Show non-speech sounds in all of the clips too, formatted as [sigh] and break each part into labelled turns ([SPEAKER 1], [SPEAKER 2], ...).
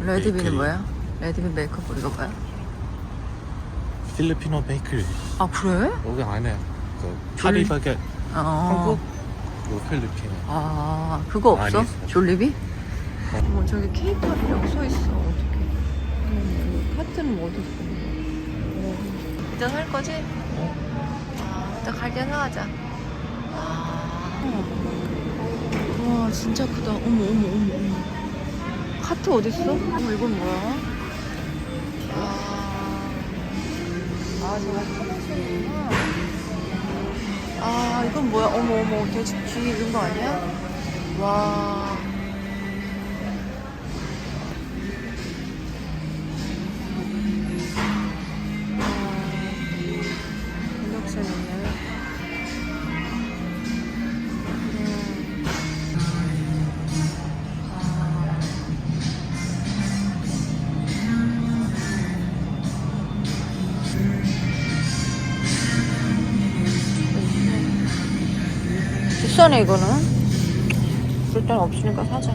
[SPEAKER 1] 레드빈은. 뭐야? 레드빈 메이크업 이거 뭐야?
[SPEAKER 2] 필리핀어 베이커리
[SPEAKER 1] 아 그래?
[SPEAKER 2] 여기 안에 그 파리바게
[SPEAKER 1] 어.
[SPEAKER 2] 한국 그리고 필리핀
[SPEAKER 1] 아 그거 없어?
[SPEAKER 2] 있어.
[SPEAKER 1] 졸리비?
[SPEAKER 2] 어.
[SPEAKER 1] 어머 저기 케이팝이라고 써 있어 어떡해 어머 카트는 뭐 어디 있어 일단 살 거지? 아, 일단 갈때 사가자 아. 와 진짜 크다 어머 어머 어머 어머 카트 어딨어? 어머 이건 뭐야? 아, 아 저거 파란색이구나 아 이건 뭐야 어머 어머 돼지 귀 이런 거 아니야? 와 비싸네 이거는 일단 없으니까 사자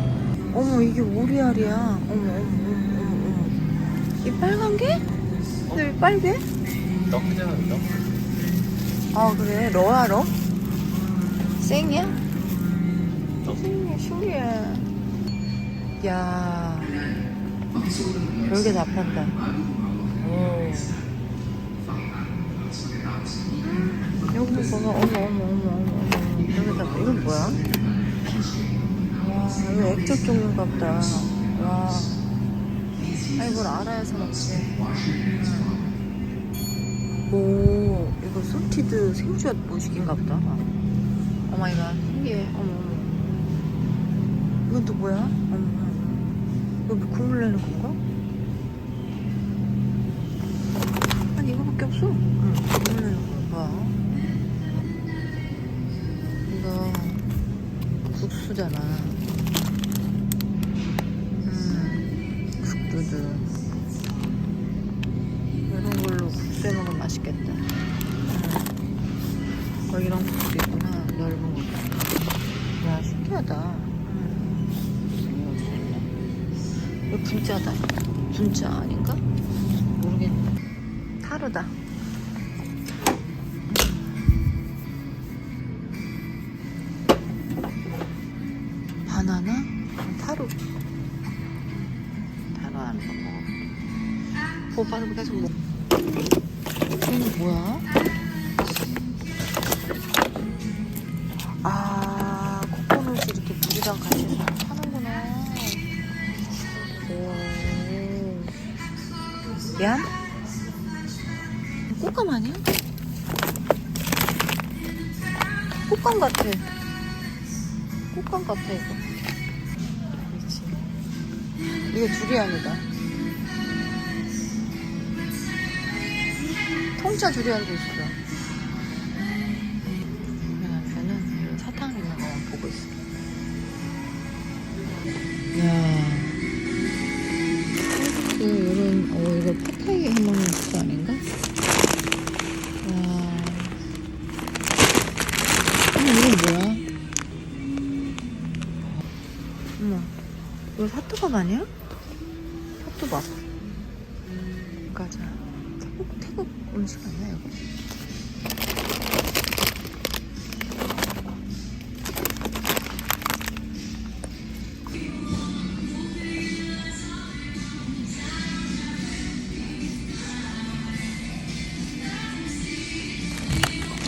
[SPEAKER 1] 어머 이게 오리알이야 어머 어머 어머 어머 어머 이 빨간 게? 근데 왜 빨개?
[SPEAKER 2] 떡이잖아 떡
[SPEAKER 1] 아 그래 러야 러? 생이야?
[SPEAKER 2] 떡.
[SPEAKER 1] 생이야 신기해 야 별게 다 판다 오. 여기 보면 어머 어머 어머 어머 어머 여기 다 이건 뭐야? 와 이거 액젓 종류인가 보다. 와. 아, 이걸 알아야 사 먹지. 오 이거 솔티드 생쥐앗 모식인가 보다. 오마이갓. 신기해 어머 어머. 이건 또 뭐야? 어머 어머 이거 뭐 국물 내는 건가? 아니 이거밖에 없어. 응 국물 내는 거 뭐야? 국수잖 오빠는 계속 먹. 이거는 뭐야? 아, 코코넛이 이렇게 물이랑 같이. 오. 얌? 꽃감 아니야? 꽃감 같아. 꽃감 같아, 이거. 그렇지. 이거 두리안이다. 통짜 두리안도 있어. 우리 남편은 이런 사탕 있는 거만 보고 있어. 야. 그 이런 어 이거 파타이에 해먹는 국수 아닌가? 와. 어머 이건 뭐야? 어머 이거 사토밥 아니야? 사토밥. 가자. 태국 음식 아니야 이거?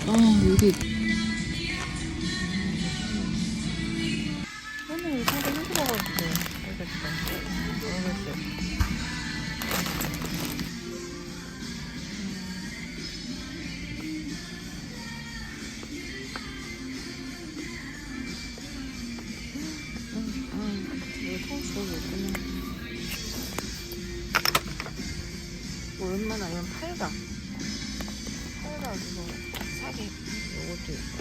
[SPEAKER 1] 아 여기 웬만하면 팔다. 팔다 그거. 사기. 요것도 있고.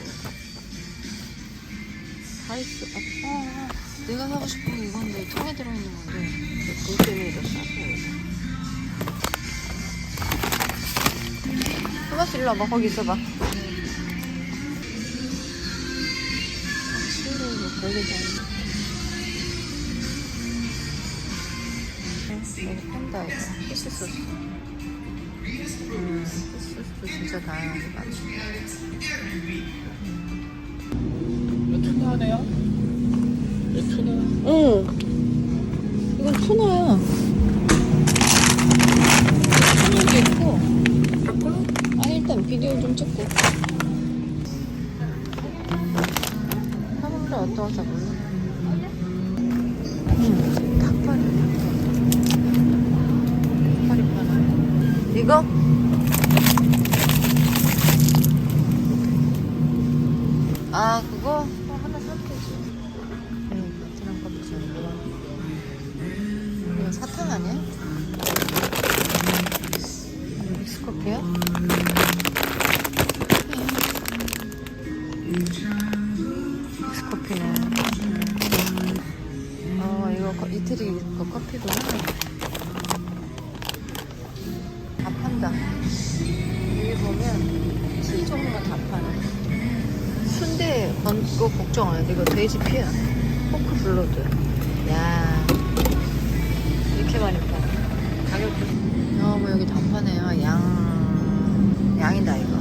[SPEAKER 1] 다 있어. 아, 어, 어. 내가 사고 싶은 게 이건데 통에 들어있는 건데. 그거 때문에 더 싸고 토마스 일로 와봐. 거기 있어봐. 치우고 별게 다 있네. 여기 판다 이거. 피스 소스 음 소스도 진짜 다양하게 많네
[SPEAKER 2] 투나네요? 이거 투나.
[SPEAKER 1] 응 이건 투나야 투나도 있고 아니 일단 비디오 좀 찍고 사람들 어떠서 몰라 응 닭발이 닭발이 파나 이거? 믹스커피네 어 이거 커- 이태리 거 커피구나 다 판다 여기 보면 티 종류가 다 파네 순대 건 그거 걱정 안 해. 이거 돼지 피야. 포크 블러드. 야 이렇게 많이 파. 가격도. 어, 뭐 여기 다 파네요. 양 양이다 이거.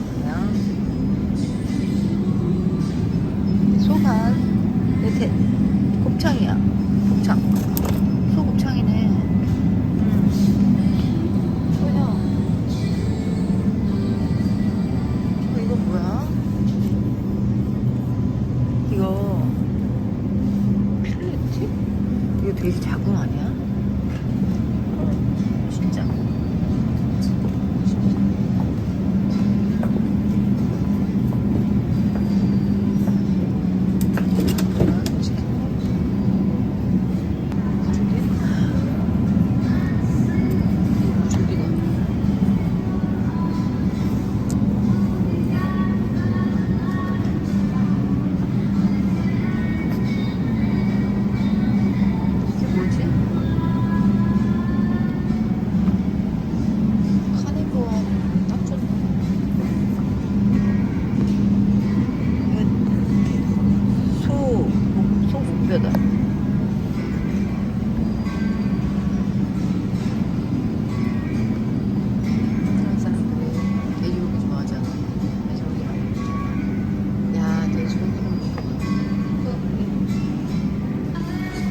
[SPEAKER 1] 되게 작은 거 아니야? 먹어.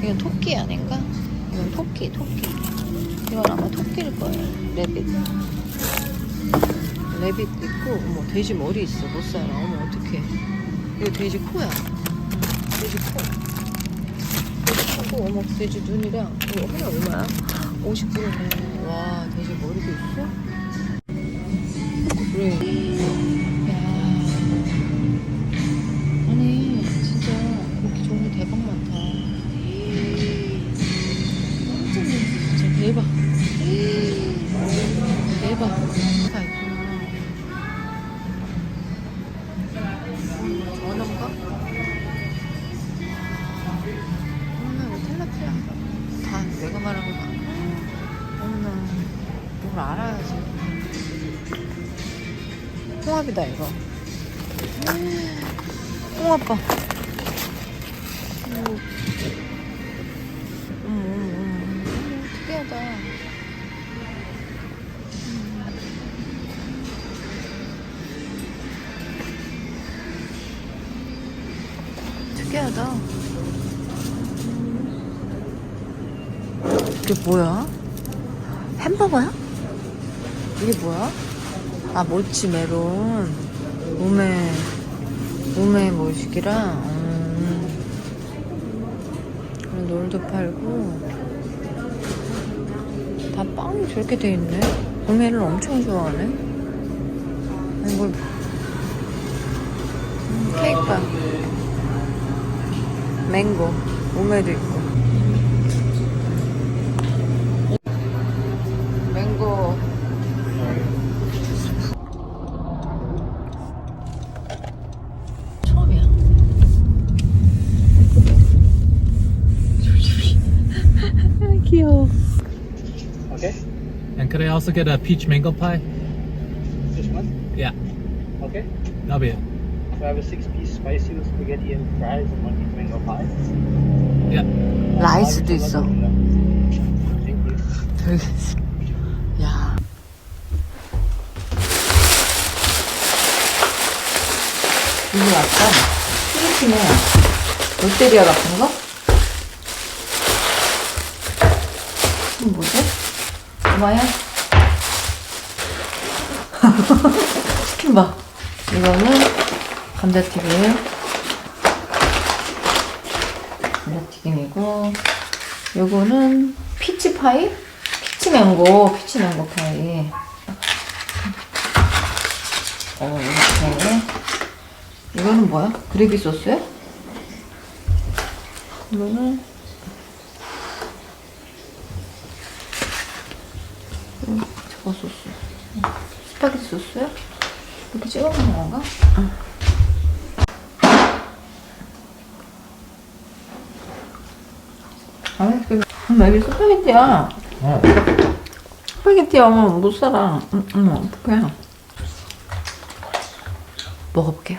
[SPEAKER 1] 이건 토끼 아닌가? 이건 토끼, 토끼. 이건 아마 토끼일 거예요. 레빗. 레빗 있고, 어머, 돼지 머리 있어. 못 살아. 어머, 어떡해. 이거 돼지 코야. 돼지 코. 돼지 눈이랑, 이거 하나 얼마야? 50불이네. 와, 돼지 머리도 있어? 음. 특이하다. 이게 뭐야? 햄버거야? 이게 뭐야? 아, 모치 메론. 우메, 우메 모시기랑, 음. 롤도 팔고. 다 빵이 저렇게 돼 있네. 우메를 엄청 좋아하네. 아니, 뭘. 음, 케이크 빵. 맹고. 우메도 있고. 맹고. 처음이야. 아, 귀여워.
[SPEAKER 3] Okay,
[SPEAKER 2] And could I also get a peach mango pie?
[SPEAKER 3] just one.
[SPEAKER 2] Yeah,
[SPEAKER 3] Okay.
[SPEAKER 2] that'll be it.
[SPEAKER 3] I have a six-piece spicy with spaghetti and fries and one piece mango pie.
[SPEAKER 2] Yeah.
[SPEAKER 1] 라이스도
[SPEAKER 3] Uh,
[SPEAKER 1] 있어.
[SPEAKER 3] Thank you.
[SPEAKER 1] 야. 이게 약간 필리핀에 롯데리아 같은 거? 이건 뭐지? 뭐야? 치킨 봐. 이거는 감자튀김. 감자튀김이고, 요거는 피치파이? 피치맹고, 피치맹고 파이. 어, 이렇게. 이거는 뭐야? 그레이비 소스야? 이거는 음, 저거 소스. 스파게티 소스야? 이렇게 찍어 먹는 건가? 아니, 그, 엄마, 이게 스파게티야.
[SPEAKER 2] 어.
[SPEAKER 1] 스파게티 하면 못 살아. 응, 응, 어떡해. 먹어볼게요.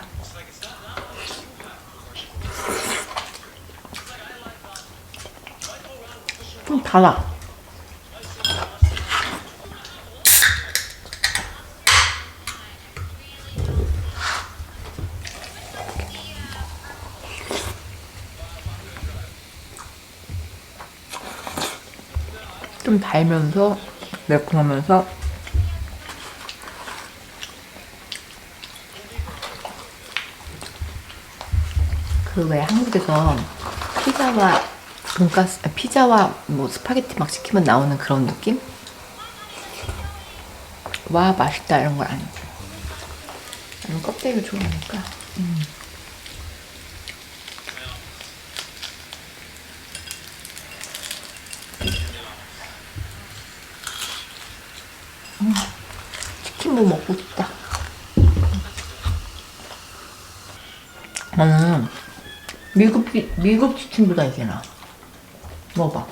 [SPEAKER 1] 좀 달아. 좀 달면서 매콤하면서 그 왜 한국에서 피자와 돈가스 아, 피자와 뭐 스파게티 막 시키면 나오는 그런 느낌? 와 맛있다 이런 건 아니고 나는 껍데기를 좋아하니까 음. 음, 뭐 먹고 싶다 나는 미국 피- 미국 치킨보다 이게 나. 먹어봐.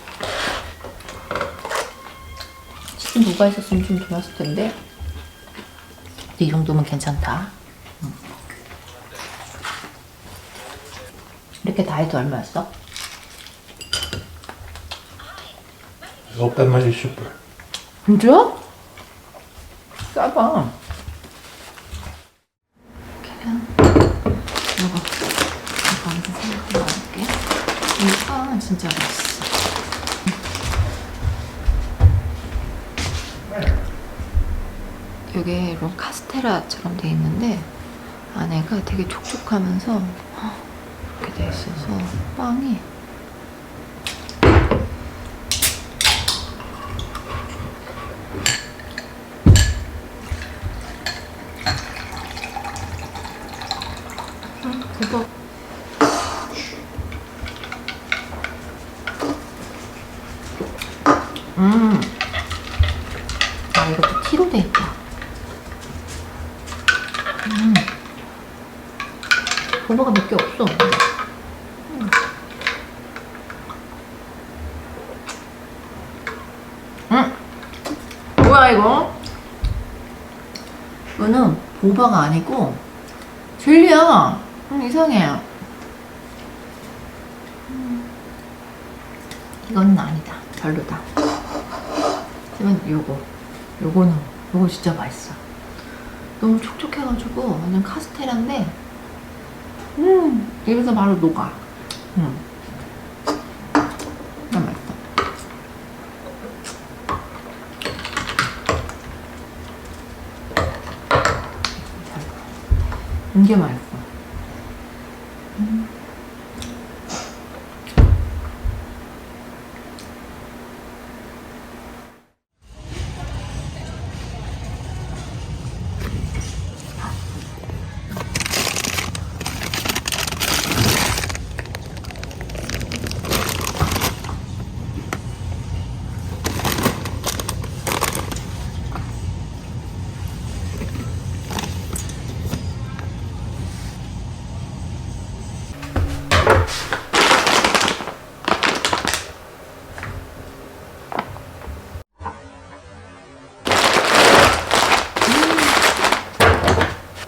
[SPEAKER 1] 치킨 누가 있었으면 좀 좋았을 텐데. 근데 이 정도면 괜찮다. 응. 이렇게 다 해도 얼마였어?
[SPEAKER 2] Open my super.
[SPEAKER 1] 진짜? 싸봐. 계란. 이거. 이거 한번 생각해 볼게. 이 빵은 진짜 맛있어. 이게 이런 카스테라처럼 돼 있는데 안에가 되게 촉촉하면서 이렇게 돼 있어서 빵이 대박. 음. 아, 이것도 티로 돼 있다. 음. 도마가 몇 개 없어. 음. 음. 뭐야, 이거? 이거는 보바가 아니고, 젤리야. 음, 이상해. 음. 이건 아니다. 별로다. 하지만 요거. 요거는, 요거 진짜 맛있어. 너무 촉촉해가지고 완전 카스테라인데, 음, 입에서 바로 녹아. 음. 너무 맛있어. 이게 맛있어.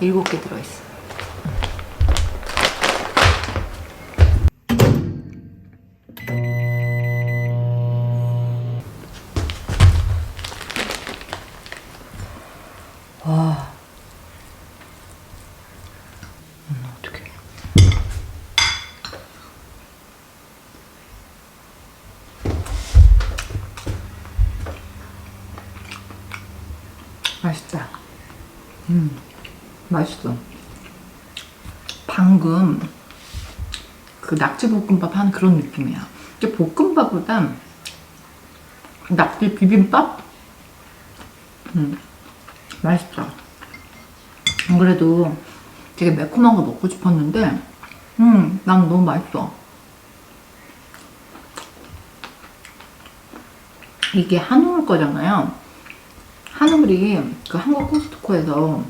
[SPEAKER 1] 일곱 개 들어있어. 와. 음, 어떡해. 맛있다. 음, 맛있어. 방금 그 낙지 볶음밥 하는 그런 느낌이야. 근데 볶음밥보다 낙지 비빔밥? 음, 맛있다. 안 그래도 되게 매콤한 거 먹고 싶었는데, 음, 난 너무 맛있어. 이게 한우물 거잖아요. 한우물이 그 한국 코스트코에서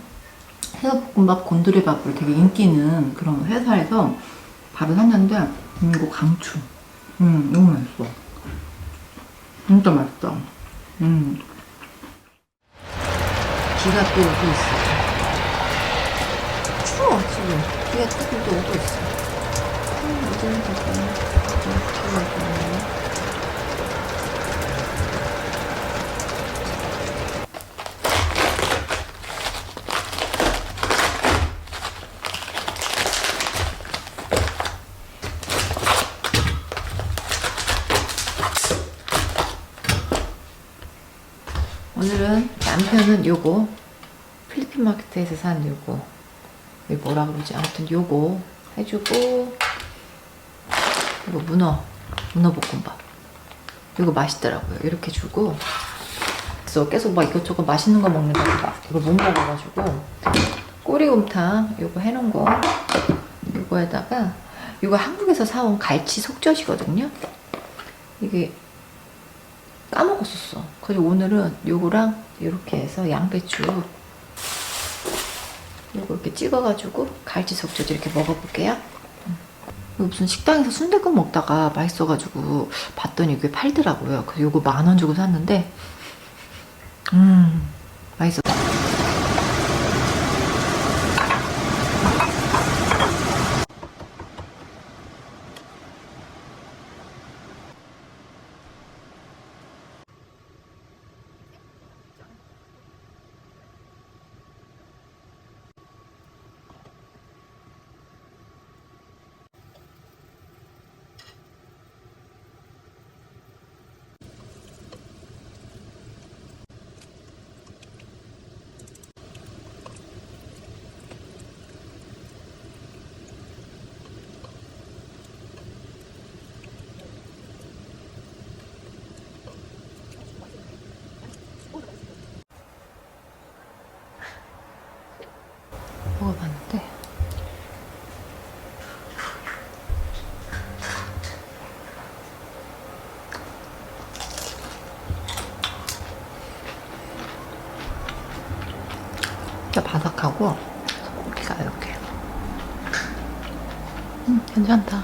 [SPEAKER 1] 새우볶음밥 곤드레밥으로 되게 인기 있는 그런 회사에서 바로 샀는데, 음, 이거 강추. 음, 너무 맛있어. 진짜 맛있다. 음. 비가 또 오고 있어. 추워, 지금. 비가 또 오고 있어. 음, 어제는 되게 비가 오고 오늘은 요거. 필리핀 마켓에서 산 요거. 이게 뭐라 그러지? 아무튼 요거 해주고 이거 문어 문어 볶음밥. 이거 맛있더라고요. 이렇게 주고 그래서 계속 막 이것저것 맛있는 거 먹는다고 막 이거 못 먹어가지고. 꼬리곰탕 요거 해놓은 거. 요거에다가 이거 한국에서 사온 갈치 속젓이거든요. 이게 까먹었었어. 그래서 오늘은 요거랑 이렇게 해서 양배추 요거 이렇게 찍어가지고 갈치 속젓 이렇게 먹어볼게요. 음. 무슨 식당에서 순대국 먹다가 맛있어가지고 봤더니 이게 팔더라고요. 그래서 요거 만 원 주고 샀는데 음 맛있어. 먹어봤는데 진짜 바삭하고 고기가 이렇게. 음 괜찮다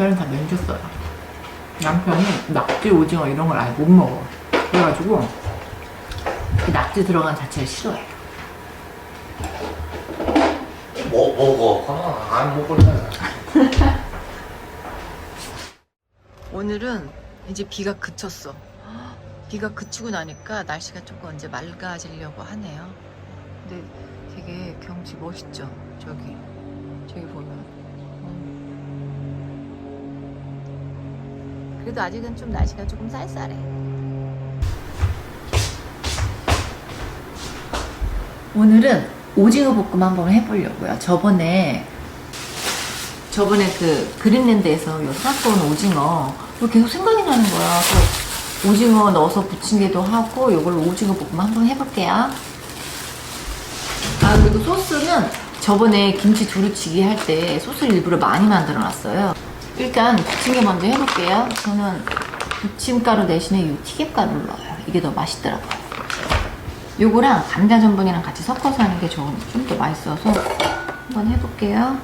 [SPEAKER 1] 남편은 다 면줬어요. 남편이 낙지, 오징어 이런 걸 아예 못 먹어. 그래가지고 그 낙지 들어간 자체를 싫어해.
[SPEAKER 2] 뭐 먹어. 그럼 안 먹을래. [laughs]
[SPEAKER 1] 오늘은 이제 비가 그쳤어. 비가 그치고 나니까 날씨가 조금 이제 맑아지려고 하네요. 근데 되게 경치 멋있죠? 저기, 저기 보면. 음. 그래도 아직은 좀 날씨가 조금 쌀쌀해. 오늘은 오징어 볶음 한번 해보려고요. 저번에 저번에 그 그린랜드에서 요온 오징어 계속 생각이 나는 거야. 그 오징어 넣어서 부침개도 하고 요걸로 오징어 볶음 한번 해볼게요. 아 그리고 소스는 저번에 김치 두루치기 할 때 소스를 일부러 많이 만들어 놨어요. 일단 부침개 먼저 해볼게요. 저는 부침가루 대신에 이 튀김가루를 넣어요. 이게 더 맛있더라고요. 요거랑 감자 전분이랑 같이 섞어서 하는 게좀더 맛있어서 한번 해볼게요.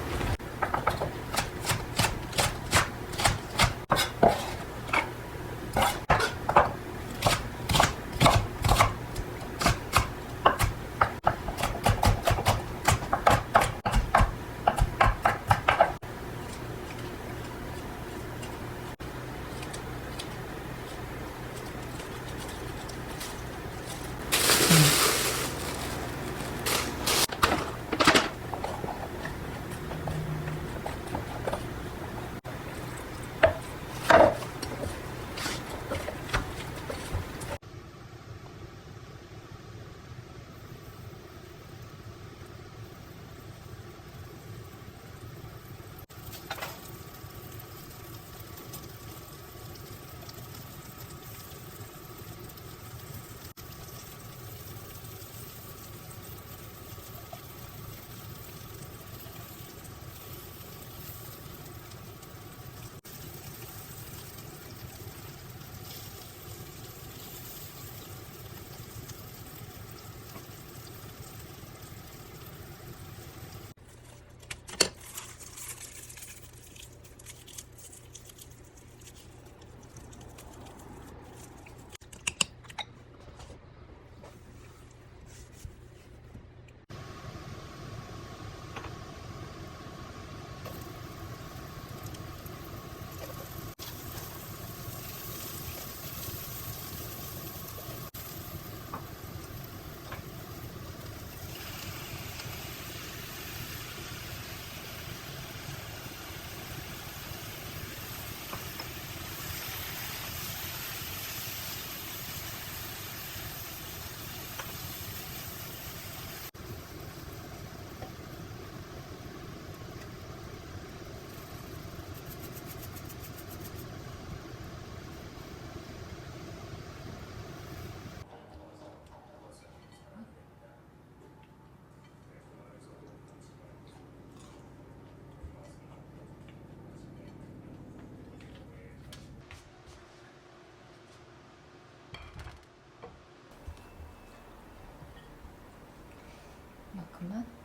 [SPEAKER 1] 그만?